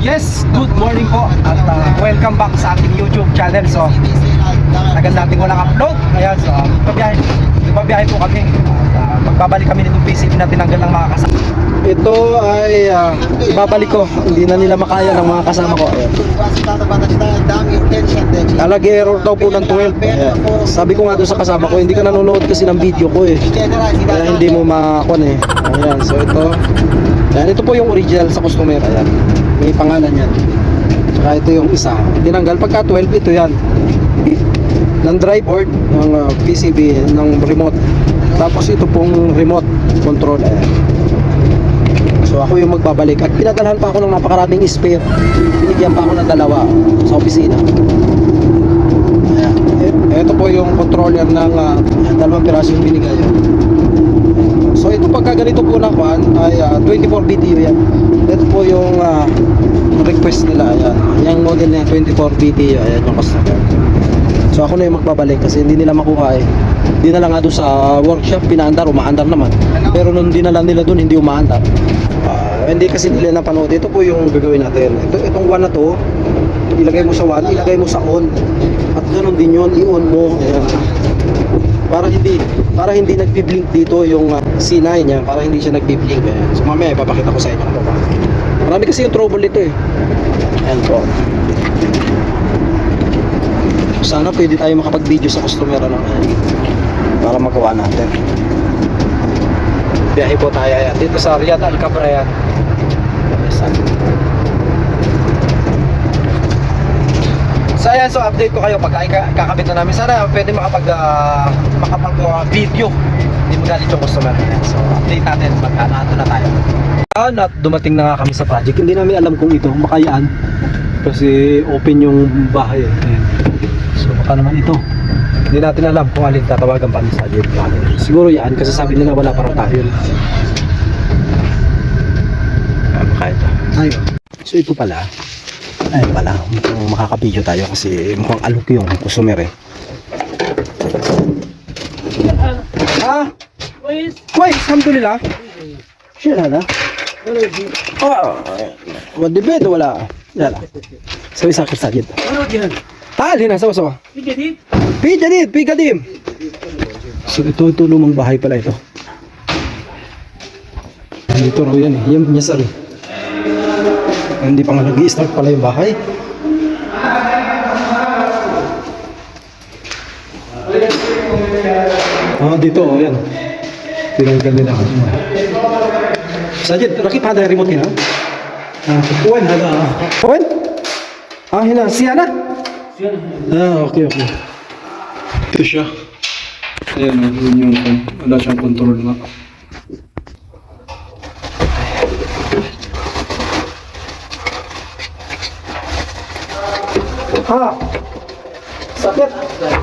Yes, good morning po at uh, welcome back sa ating YouTube channel. So, tagal nating walang upload. Ayan, so, pabiyahe, pabiyahe po kami. At, uh, magbabalik kami nitong PCB na tinanggal ng mga kasama. Ito ay uh, ibabalik ko. Hindi na nila makaya ng mga kasama ko. Ayan. Alagi error daw po ng 12. Ayan. Sabi ko nga doon sa kasama ko, hindi ka nanonood kasi ng video ko eh. Kaya hindi mo makakon eh. Ayan, so ito. Ayan, ito po yung original sa customer. Ayan. May pangalan yan. Saka ito yung isa. Tinanggal pagka 12, ito yan. Ng drive board, ng uh, PCB, ng remote. Tapos ito pong remote control. So ako yung magbabalik at pinadalhan pa ako ng napakaraming spare. Binigyan pa ako ng dalawa sa opisina. Ayan. E- Ito po yung controller ng uh, dalawang piraso yung binigay. So ito pagka ganito po na ay ah, 24 BTU yan. Ito po yung ah, request nila. Ayan. Yung model niya 24 BTU. Ayan yung customer. So ako na yung magbabalik kasi hindi nila makuha eh. Hindi na lang nga doon sa workshop pinaandar, umaandar naman. Pero nung dinala nila doon, hindi umaandar. Ah, hindi kasi nila napanood. Ito po yung gagawin natin. Ito, itong one na to, ilagay mo sa one, ilagay mo sa on. At ganun din yun, i-on mo. Ayan. Para hindi para hindi nagbi-blink dito yung uh, C9 niya, para hindi siya nagbi-blink. Ayan. So mamaya ipapakita ko sa inyo paano. Marami kasi yung trouble nito eh. Ayan po. Sana pwede tayo makapag-video sa customer ano, para magawa natin. Biyahe po tayo ayan. dito sa Riyadh Al Cabra yan. So ayan, so update ko kayo pag kakabit na namin. Sana pwede makapag uh, makapag uh, video. Hindi mo galit yung customer. Ayan, So update natin pag uh, nandun na tayo. Ah, at dumating na nga kami sa project. Hindi namin alam kung ito makayaan kasi open yung bahay. Ayan. So baka naman ito. Hindi natin alam kung alin tatawagan pa ni sa project. Siguro yan kasi sabi nila wala para tayo. Ah, baka ito. Ayun. So ito pala. Ayun pala, mukhang makakabidyo tayo kasi mukhang alok yung customer eh. Ah, wait, alhamdulillah. Siya na na. Ah, wadi bed wala. Wala. Sabi sa akin sakit. ano yan? Ah, lina, sawa sawa. Sige, di. Pija dit, pika dim. So ito, ito lumang bahay pala ito. Dito raw yan eh. Yan niya eh. Hindi pa nga nag-i-start pala yung bahay. Ah, dito oh, yan. Tinanggal nila. Sajid, rakip hada yung remote niya. Ah, kuwan hada. Kuwan? Ah, hina, siya na? Ah, okay, okay. Ito siya. Ayan, oh, yun yung wala siyang control nga. Ah! Sakit! Ayan.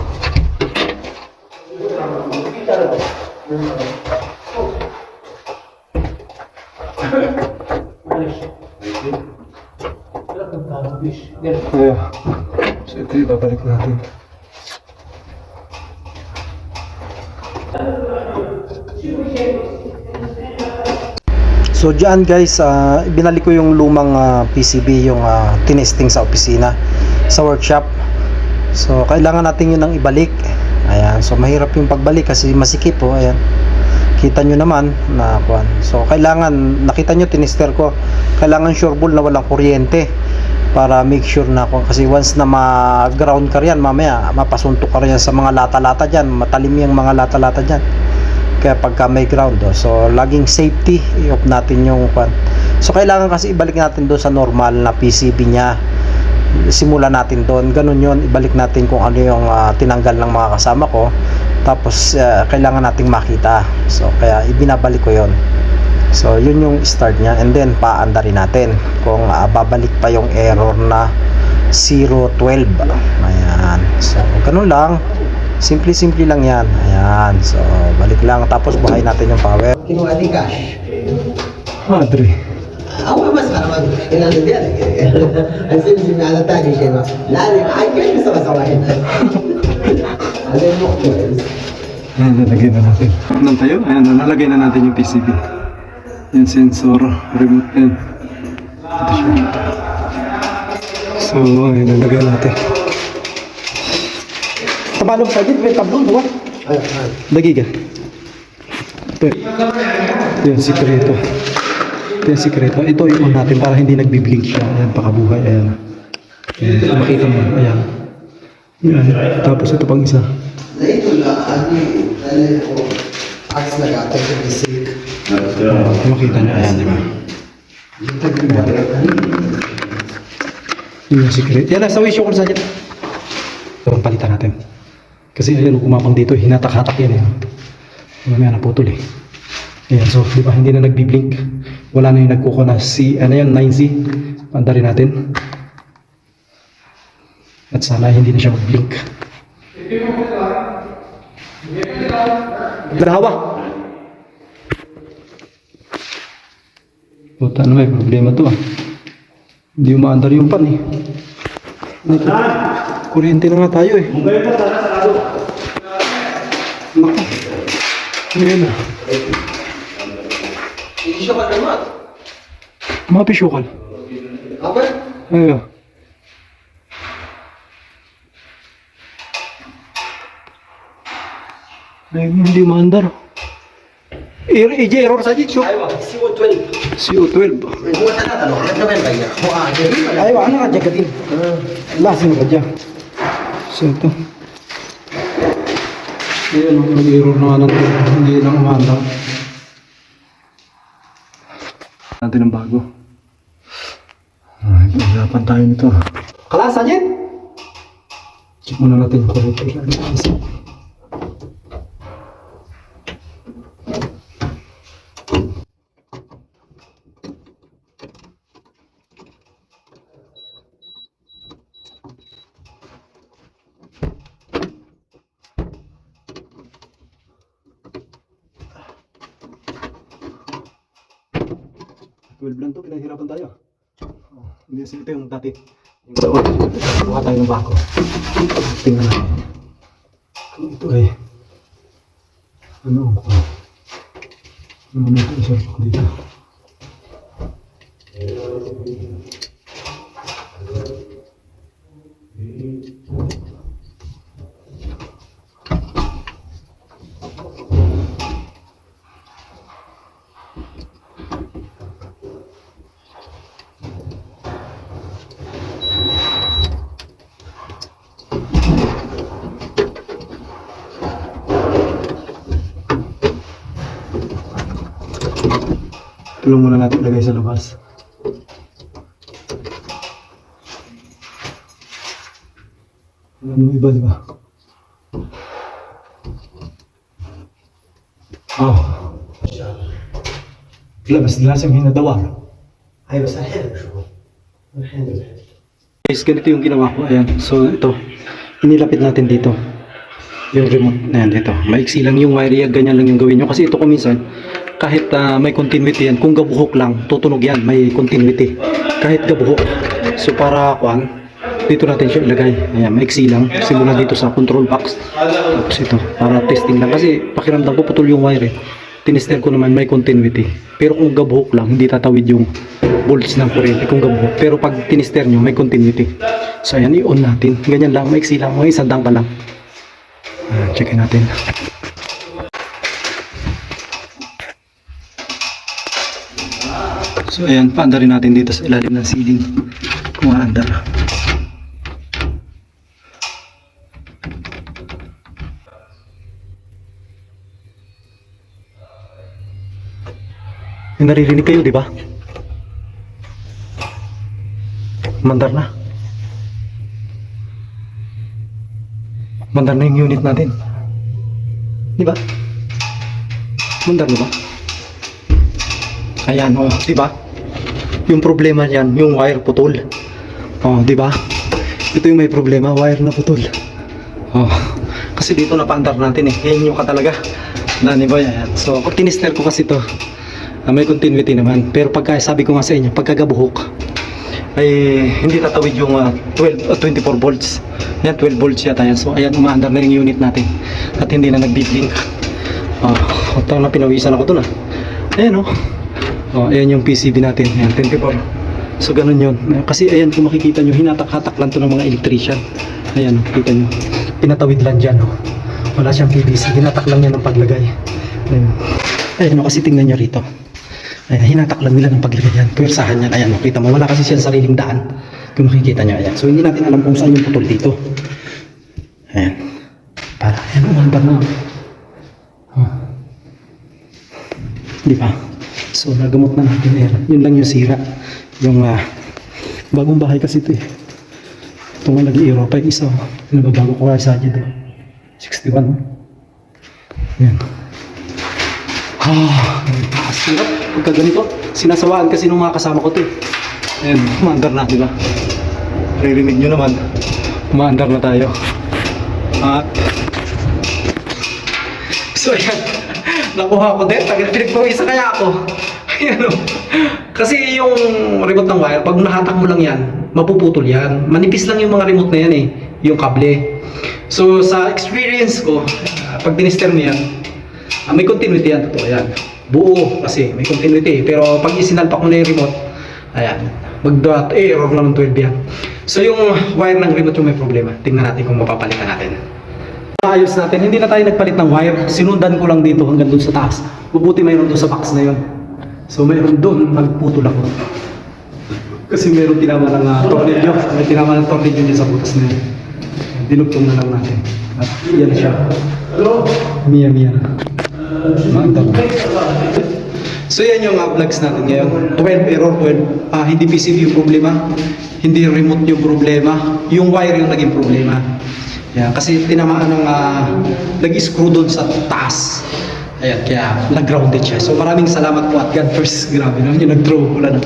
So ito yung babalik natin. So diyan guys, ah, binalik ko yung lumang ah, PCB yung ah, tinesting sa opisina sa workshop. So kailangan natin yun ang ibalik. Ayan, so mahirap yung pagbalik kasi masikip po, ayan. Kita nyo naman na kuan. So kailangan nakita nyo tinister ko. Kailangan sure ball na walang kuryente para make sure na kung kasi once na ma-ground ka riyan mamaya mapasuntok ka riyan sa mga lata-lata diyan, matalim yung mga lata-lata diyan kaya pagka may ground oh. so laging safety i-off natin yung kwan so kailangan kasi ibalik natin doon sa normal na PCB niya simula natin doon ganun yon ibalik natin kung ano yung ah, tinanggal ng mga kasama ko tapos ah, kailangan nating makita so kaya ibinabalik ko yon so yun yung start niya and then paandarin natin kung ah, babalik pa yung error na 012 ayan so ganun lang Simple-simple lang yan. Ayan. So, balik lang. Tapos buhay natin yung power. Kinuha ni Cash. Madre. Ako mas para mag inano dia lagi. Ang sin sin ala tadi siya no. Lari ay kaya sa kasawahin. Alin mo ko. Ayan, nalagay na natin. Nang tayo? Ayan, nalagay na natin yung PCB. Yung sensor, remote yan. Ito siya. So, ayun, nalagay natin. Tabalog sa git, may tablong, buwan. Lagi ka. Ito. Ito yung sikreto. Ito yung sikreto. Ito i-on ano natin para hindi nagbiblink siya. Ayan, pakabuhay. Ayan. Ayan, kung makita mo. Ayan. Ayan. Tapos ito pang isa. Ayan, makita niyo. Ayan, di ba? Yun yung secret. Yan, nasa wish ko sa dyan. Ito, palitan natin. Kasi ayan, kumapang dito, hinatak-hatak yan. Eh. Mamaya naputol eh. Ayan, so di ba hindi na nagbi-blink. Wala na yung nagkuko na C, ano yan, 9C. Pandarin natin. At sana hindi na siya mag-blink. Dalawa. Puta, ano may problema to ah. Hindi umaandar yung pan eh. Ano ito? Kuryente na nga tayo eh. Naku. Ayan ah. Hindi siya magamat. Mga pisyokal. Apa? Ayo. Ay, hindi maandar. Ije error saja cu. CO12. CO12. Ayo anak aja ketin. Lah sini aja. Sento. Ayan, mag-error na nga ng hindi lang umanda natin ng bago. Ay, pahirapan tayo nito. Kala, Sajid! Check muna natin yung corrector. 12 lang to, pinahirapan tayo. Oh, hindi kasi ito yung dati. Yung doon. Buha tayo ng bako. Tingnan natin. Kung ito ay, ano ko, ano na ito, isa ko dito. Tulong muna natin ilagay sa labas. Alam mo iba, di ba? Oh. Labas nila sa hinadawa. ايوه بس الحين شو الحين الحين Guys, ganito yung ginawa ko. Ayan. So, ito. Inilapit natin dito. Yung remote na yan dito. Maiksi lang yung wire yan. Ganyan lang yung gawin nyo. Kasi ito kung minsan, kahit ah, may continuity yan, kung gabuhok lang, tutunog yan. May continuity. Kahit gabuhok. So, para kuan, dito natin siya ilagay. Ayan, maiksi lang. Simula dito sa control box. Tapos ito, para testing lang. Kasi pakiramdam ko putol yung wire eh. Tinister ko naman may continuity. Pero kung gabuhok lang, hindi tatawid yung volts ng kuryente kung gabuhok. Pero pag tinister nyo, may continuity. So ayan, i-on natin. Ganyan lang, maiksi lang. Mga isang dang pa lang. Ayan, checkin natin. So ayan, paandarin natin dito sa ilalim ng ceiling. Kung aandar. May naririnig kayo, di ba? Mandar na. Mandar na yung unit natin. Di ba? Mandar na ba? Ayan, oh, di ba? Yung problema niyan, yung wire putol. Oh, di ba? Ito yung may problema, wire na putol. Oh, kasi dito napaandar natin eh. Yan yung katalaga. Nani ba yan? So, pag ko kasi to, ah, may continuity naman. Pero pagka sabi ko nga sa inyo, pagkagabuhok, ay hindi tatawid yung ah, 12 o 24 volts. Yan, 12 volts yata yan. So, ayan, umaandar na yung unit natin. At hindi na nag-blink. Oh, ito na pinawisan ako dun ah. Ayan oh. Oh, ayan yung PCB natin. Ayan, 24. So ganun yun. Kasi ayan kung makikita nyo, hinatak-hatak lang to ng mga electrician. Ayan, kita nyo. Pinatawid lang dyan. Oh. Wala siyang PVC. Hinatak lang yan ng paglagay. Ayan. Ayan, oh, kasi tingnan nyo rito. Ayan, hinatak lang nila ng paglagay yan. Pwersahan yan. Ayan, oh, kita mo. Wala kasi siyang sariling daan. Kung makikita nyo, ayan. So hindi natin alam kung saan yung putol dito. Ayan. Para, ayan, umandar na. Oh. Di ba? So, nagamot na natin ayan. Yun lang yung sira. Yung ah, bagong bahay kasi ito eh. Ito nga nag-iiro pa yung isa. oh. Nababago ko nga sa dito. 61. oh. Yan. Ah, ang sarap. Pagka ganito, sinasawaan kasi nung mga kasama ko to eh. Ayan, umaandar na, di ba? Ririnig nyo naman. Umaandar na tayo. At, So ayan, nakuha ko din. Tagal pinagpawisa kaya ako. Kasi yung remote ng wire, pag nahatak mo lang yan, mapuputol yan. Manipis lang yung mga remote na yan eh, yung kable. So sa experience ko, ah, pag dinister mo yan, ah, may continuity yan, totoo yan. Buo kasi may continuity. Pero pag isinalpak mo na yung remote, ayan, mag-dot, eh, error naman 12 yan. So yung wire ng remote yung may problema. Tingnan natin kung mapapalitan natin. Ayos natin. Hindi na tayo nagpalit ng wire. Sinundan ko lang dito hanggang doon sa taas. Mabuti mayroon doon sa box na yon. So mayroon doon, nagputol ako. Kasi mayroon tinama ng uh, tornilyo. May tinama ng tornilyo niya sa butas na yun. Dinugtong na lang natin. At yan siya. Mia Mia. Maganda ko. So yan yung uh, vlogs natin ngayon. 12 error, 12. Ah, hindi PCB yung problema. Hindi remote yung problema. Yung wire yung naging problema. Yan, kasi tinamaan ng uh, nag-screw doon sa taas. Ayan, kaya nag-grounded siya. So maraming salamat po at God first. Grabe naman yung nag-draw. Wala na.